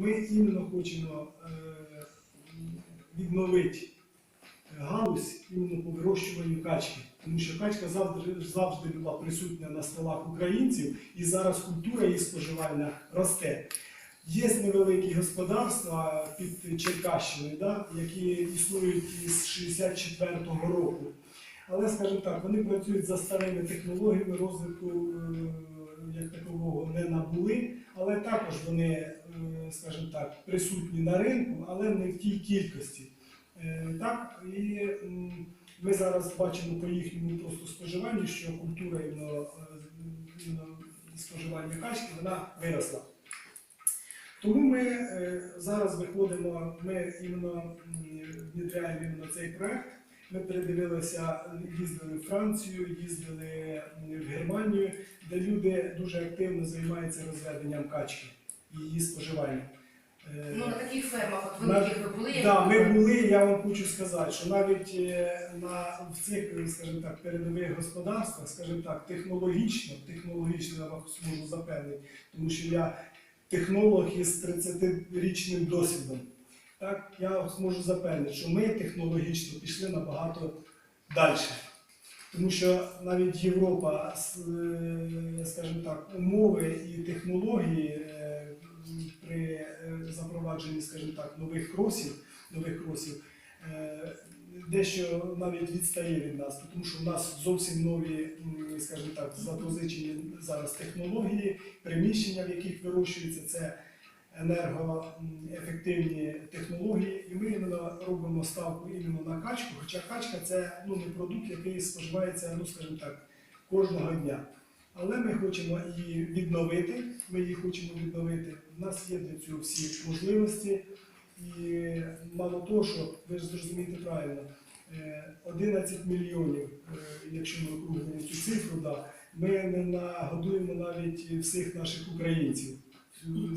Ми іменно хочемо е, відновити галузь іменно по вирощуванню качки. Тому що качка завжди, завжди була присутня на столах українців, і зараз культура її споживання росте. Є невеликі господарства під Черкащиною, да, які існують із 64-го року. Але, скажімо так, вони працюють за старими технологіями розвитку е, як такового не набули, але також вони, е, скажімо так, присутні на ринку, але не в тій кількості. Е, Так, і ми зараз бачимо по їхньому просто споживанню, що культура е, споживання качки вона виросла. Тому ми зараз виходимо, ми іменно м, внедряємо іменно цей проект. Ми передивилися, їздили в Францію, їздили в Германію, де люди дуже активно займаються розведенням качки і її споживанням. Е, Ну, на таких фермах, от На- великих ви були, як Да, ми були, я вам хочу сказати, що навіть е, на в цих, е, скажімо так, передових господарствах, скажімо так, технологічно, технологічно я вам зможу запевнити, тому що я технолог із 30-річним досвідом. Так, я вам зможу запевнити, що ми технологічно пішли набагато далі. Тому що навіть Європа, е, скажімо так, умови і технології е, при е, запровадженні, скажімо так, нових кросів, нових кросів дещо навіть відстає від нас, тому що в нас зовсім нові, скажімо так, запозичені зараз технології, приміщення, в яких вирощується це енергоефективні технології, і ми іменно робимо ставку іменно на качку, хоча качка це ну, не продукт, який споживається, ну скажімо так, кожного дня. Але ми хочемо її відновити. Ми її хочемо відновити. У нас є для цього всі можливості. І мало того, що ви ж зрозумієте правильно, е, 11 мільйонів, е, якщо ми округлимо цю цифру, да, ми не нагодуємо навіть всіх наших українців.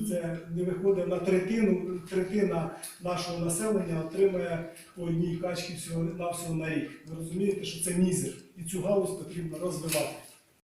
Це не виходить на третину, третина нашого населення отримує по одній качці всього на всього на рік. Ви розумієте, що це мізер, і цю галузь потрібно розвивати.